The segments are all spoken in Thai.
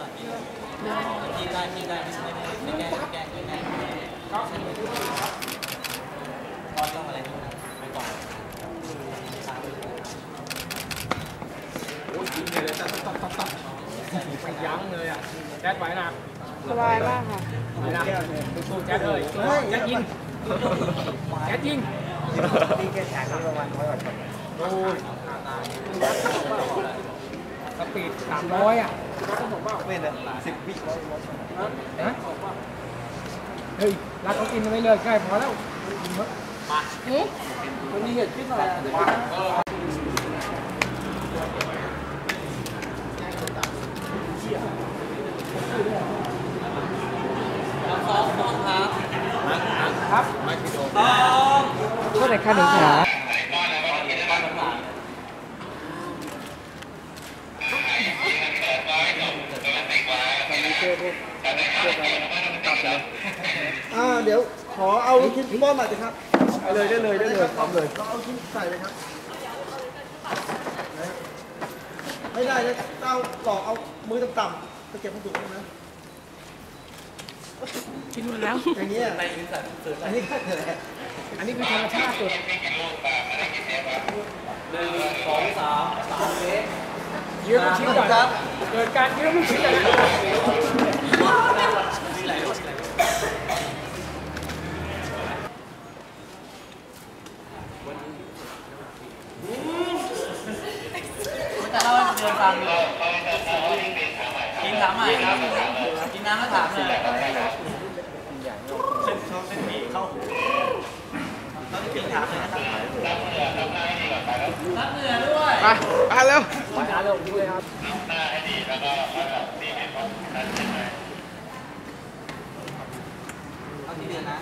หน่อยกินได้กินได้ไม่ไม่ไม่แก้แก้กินได้ก็ใช้มือถือตอนต้องอะไรที่นั่นไปก่อนตามไปเลยโอ้ยยิงเลยตัดตัดตัดตัดไม่ยั้งเลยอะแจ๊ดไหวนะสบายมากค่ะไหวนะสู้แจ๊ดเลยแจ๊ดยิงแจ๊ดยิงดีแค่แขนประมาณร้อยกว่าคนโอ้ย ปีดสามร้อยอะไม่เลยสิบวิฮะเฮ้ยรักเขากินไม่เลยใกล้พอแล้ววันนี้เห็นขึ้นมาครับก็แต่ค่าหนึ่งขา อ่าเดี๋ยวขอเอาชิ้นป้อนหน่อยสิครับเอาเลยได้เลยได้เลยพร้อมเลยก็เอาชิ้นใส่เลยครับนะไม่ได้นะเอาหลอกเอามือต่ำๆไปเก็บมันถูกใช่ไหมกินหมดแล้ว อย่างเงี้ยในอินสัตสื่ออันนี้ก็เกิดอันนี้คือธรรมชาติสุดหนึ่งสองสามสามเมตรยืมลูกชิ้นก่อนเกิดการยืมลูกชิ้น เลยนะแต่เราเดินฟังอยู่กินถามใหม่ครับกินน้ำแล้วถามเลยเส้นเส้นหมี่เข้าหูเราจะกินถามเลยนะครับรับเหนือด้วยไปไปเร็วขอจานลงดูเลยครับเอาที่เดือนนะ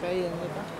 ไปเอ